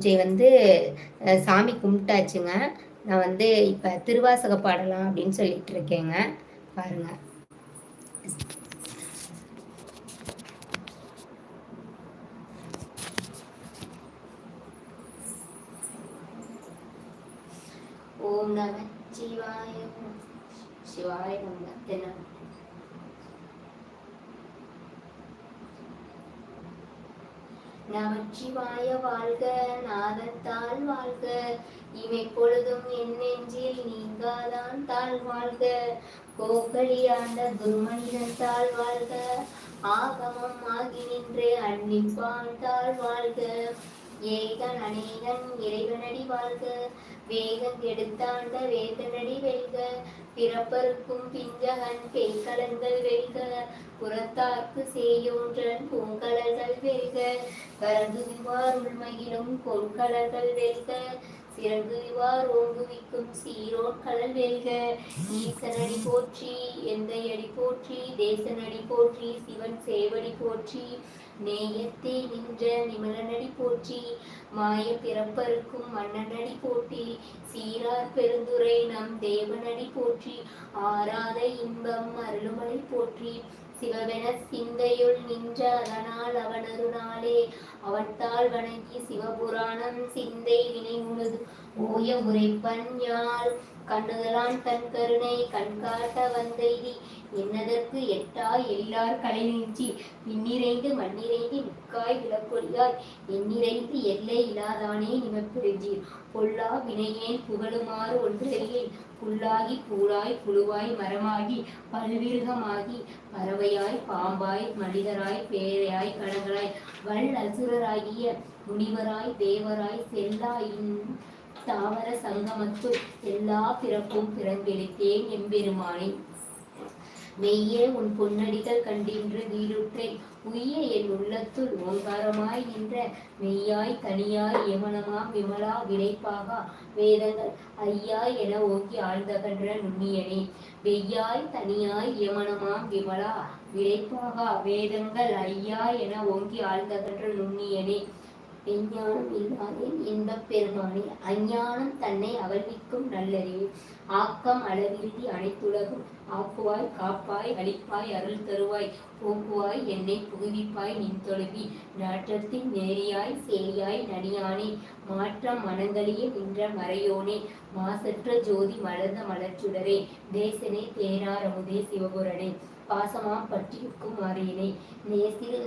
பூஜை வந்து சாமி கும்பிட்டாச்சுங்க. நான் வந்து இப்போ திருவாசக பாடலாம் அப்படின்னு சொல்லிட்டு இருக்கேங்க. பாருங்க. ஓம் நம சிவாய சிவாய நம. நமச்சிவாய வாழ்க நாதத்தால் வாழ்க. இமை பொழுதும் என் நெஞ்சில் நீங்காதான் தாழ் வாழ்க. கோகலியாண்ட குருமனிதத்தால் வாழ்க. ஆகமம் ஆகி நின்று அன்னிப்பான் தாழ் வாழ்க. ஏகன் அநேகன் இறைவனடி வாழ்க வேகம் கெடுத்தாண்ட வேதனடி வெல்க பிறப்பருக்கும் பிஞ்சகன் பெய்கலங்கள் வெல்க புறத்தார்க்கு செய்யோன்றன் பூங்கலர்கள் வெல்க கரங்குவிவார் உள்மையிலும் கொள்கலர்கள் வெல்க சிறங்குவிவார் ஓங்குவிக்கும் சீரோ மக்கள் வெல்க ஈசனடி போற்றி எந்த அடி போற்றி தேசனடி போற்றி சிவன் சேவடி போற்றி நேயத்தே நின்ற நிமலனடி போற்றி மாய பிறப்பருக்கும் மன்னனடி போற்றி சீரார் பெருந்துரை நம் தேவனடி போற்றி ஆராத இன்பம் அருளுமலை போற்றி சிவவென சிந்தையுள் நின்ற அதனால் அவனருனாலே அவட்டால் வணங்கி சிவபுராணம் சிந்தை வினை முழுது ஓய உரைப்பன் யாழ் கண்ணுதலான் தன் கருணை கண்காட்ட வந்தைதி என்னதற்கு எட்டாய் எல்லார் கலை நின்றி பின்னிறைந்து மண்ணிறைந்து முக்காய் விளக்கொழியாய். எண்ணிறைந்து எல்லை இல்லாதானே நிமப்பெருஞ்சீர் பொல்லா வினையேன் புகழுமாறு ஒன்றறியேன் புல்லாகி பூடாய் புழுவாய் மரமாகி. பல்விருகமாகி பறவையாய் பாம்பாய் மனிதராய் பேரையாய் கடங்களாய் வல் அசுரராகிய முனிவராய் தேவராய் செல்லாயின் தாவர சங்கமத்து எல்லா பிறப்பும் பிறந்தெளித்தேன் எம்பெருமானே. மெய்யே உன் பொன்னடிகள் கண்டின்று வீடுற்றேன் உய்ய என் உள்ளத்துள் ஓங்காரமாய் நின்ற மெய்யாய் தனியாய் யமனமா விமலா விளைப்பாகா. வேதங்கள் ஐயா என ஓங்கி ஆழ்ந்தகன்ற நுண்ணியனே. வெய்யாய் தனியாய் யமனமாம் விமலா விளைப்பாகா. வேதங்கள் ஐயா என ஓங்கி ஆழ்ந்தகன்ற நுண்ணியனே. விஞ்ஞானம் இல்லாதேன் இன்பப் பெருமானே அஞ்ஞானம் தன்னை அவழ்விக்கும் நல்லறிவு ஆக்கம் அளவிருதி அனைத்துலகும் ஆக்குவாய் காப்பாய் அழிப்பாய் அருள் தருவாய் போக்குவாய் என்னை புகுவிப்பாய் நின் தொழுவி நாற்றத்தின் நேரியாய் சேயாய் நடியானே மாற்றம் மனங்களியே நின்ற மறையோனே மாசற்ற ஜோதி மலர்ந்த மலர்ச்சுடரே தேசனே தேனாரமுதே சிவபுரனே பாசமாம் பற்றியிருக்கும் மாறியனே நேசில்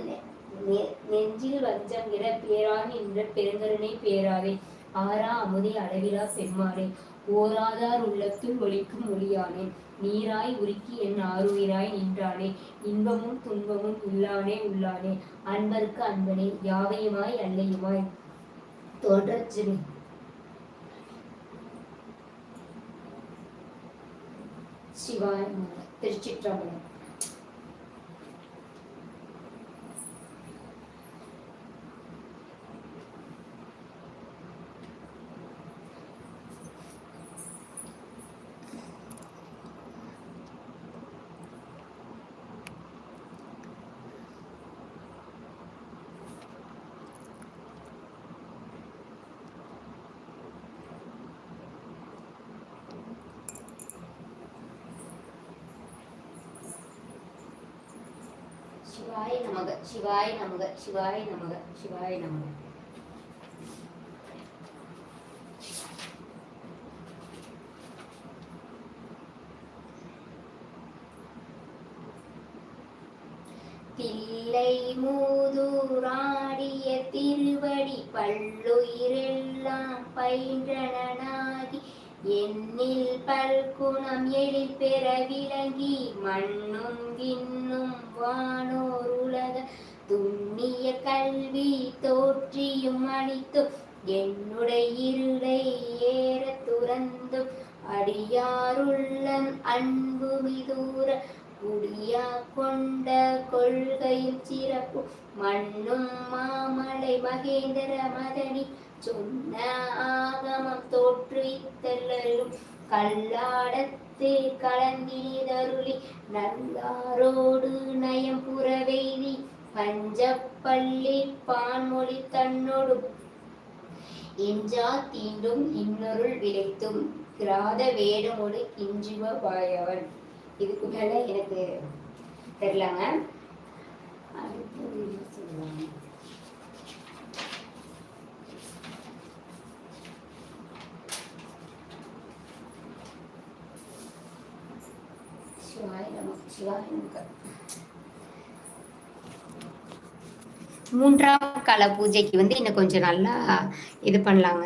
நெஞ்சில் வஞ்சம் இட பேரான் என்ற பெருங்கருணை பேராவே ஆறா அமுதி அளவிலா செம்மாரே ஓராதார் உள்ளத்தில் ஒழிக்கும் ஒளியானே. நீராய் உருக்கி என் ஆறுயிராய் நின்றானே. இன்பமும் துன்பமும் உள்ளானே உள்ளானே. அன்பருக்கு அன்பனே. யாவையுமாய் அல்லையுமாய். தோன்றச் சிவாய் திருச்சிற்றம்பலம். சிவாய் நமக சிவாய் நமக சிவாய் நமக சிவாய் நமக. தில்லை மூதூராடிய திருவடி பல்லுயிரெல்லாம் பயின்றன என்னில் பல்குணம் எழில் பெற விளங்கி மண்ணும் விண்ணும் வானோர் உலக துண்ணிய கல்வி தோற்றியும் அளித்தும் என்னுடைய இருளை ஏற துறந்தும் அடியாருள்ளன் அன்பு மிதூர குடியா கொண்ட கொள்கையும் சிறப்பு மண்ணும் மாமலை மகேந்திர மதனி சொன்ன ஆகமம் தோற்றுவித்தலும் கல்லாடத்து கலந்தினிதருளி நல்லாரோடு நயம் புறவெய்தி பஞ்சப்பள்ளி பான்மொழி தன்னோடு எஞ்சா தீண்டும் இன்னொருள் விளைத்தும் கிராத வேடமோடு கிஞ்சுவ வாயவன். இதுக்கு மேல எனக்கு தெரியலங்க அடுத்தது சொல்லுவாங்க சிவாய நம சிவாய நமக மூன்றாம் கால பூஜைக்கு வந்து இன்னும் கொஞ்சம் நல்லா இது பண்ணலாங்க.